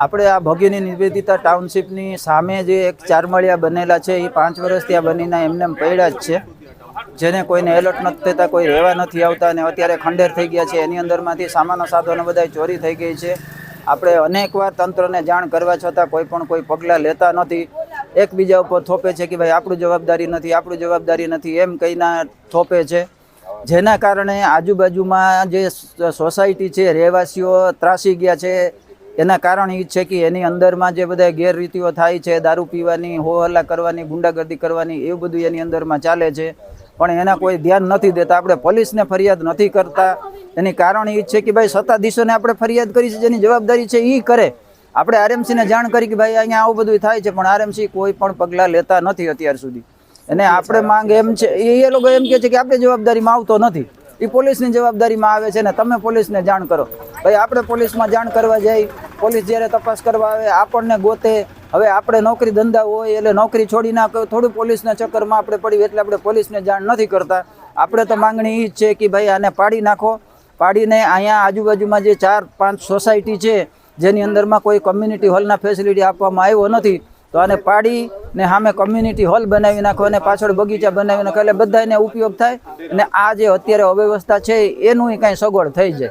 આપણે આ ભગીની નિવેદિતા ટાઉનશીપની સામે જે એક ચારમળિયા બનેલા છે એ પાંચ વર્ષ ત્યાં બનીને એમને પડ્યા જ છે. જેને કોઈને એલર્ટ નથી થતા, કોઈ રહેવા નથી આવતા અને અત્યારે ખંડેર થઈ ગયા છે. એની અંદરમાંથી સામાનો સાધનો બધા ચોરી થઈ ગઈ છે. આપણે અનેકવાર તંત્રને જાણ કરવા છતાં કોઈ પણ કોઈ પગલાં લેતા નથી. એકબીજા ઉપર થોપે છે કે ભાઈ, આપણું જવાબદારી નથી, આપણું જવાબદારી નથી, એમ કહીને થોપે છે. જેના કારણે આજુબાજુમાં જે સોસાયટી છે, રહેવાસીઓ ત્રાસી ગયા છે એના કારણ એ છે કે એની અંદરમાં જે બધા ગેરરીતિઓ થાય છે, દારૂ પીવાની, હો હલ્લા કરવાની, ગુંડાગર્દી કરવાની, એવું બધું એની અંદરમાં ચાલે છે. પણ એના કોઈ ધ્યાન નથી દેતા. આપણે પોલીસને ફરિયાદ નથી કરતા. એની કારણ એ છે કે ભાઈ સત્તાધીશોને આપણે ફરિયાદ કરી છે, જેની જવાબદારી છે એ કરે. આપણે આરએમસીને જાણ કરી કે ભાઈ અહીંયા આવું બધું થાય છે, પણ આરએમસી કોઈ પણ પગલાં લેતા નથી અત્યાર સુધી. અને આપણે માંગ એમ છે, એ એ લોકો એમ કહે છે કે આપણે જવાબદારીમાં આવતો નથી. એ પોલીસની જવાબદારીમાં આવે છે ને તમે પોલીસને જાણ કરો. ભાઈ આપણે પોલીસમાં જાણ કરવા જઈ પોલીસ જ્યારે તપાસ કરવા આવે, આપણને ગોતે. હવે આપણે નોકરી ધંધા હોય, એટલે નોકરી છોડી ના થોડું પોલીસના ચક્કરમાં આપણે પડી એટલે આપણે પોલીસને જાણ નથી કરતા. આપણે તો માંગણી એ જ છે કે ભાઈ આને પાડી નાખો. પાડીને અહીંયા આજુબાજુમાં જે ચાર, પાંચ સોસાયટી છે, જેની અંદરમાં કોઈ કમ્યુનિટી હોલના ફેસિલિટી આપવામાં આવ્યો નથી, તો આને પાડી ને સામે કમ્યુનિટી હોલ બનાવી નાખો અને પાછળ બગીચા બનાવી નાખો. એટલે બધાને ઉપયોગ થાય અને આ જે અત્યારે અવ્યવસ્થા છે, એનું કાંઈ સગવડ થઈ જાય.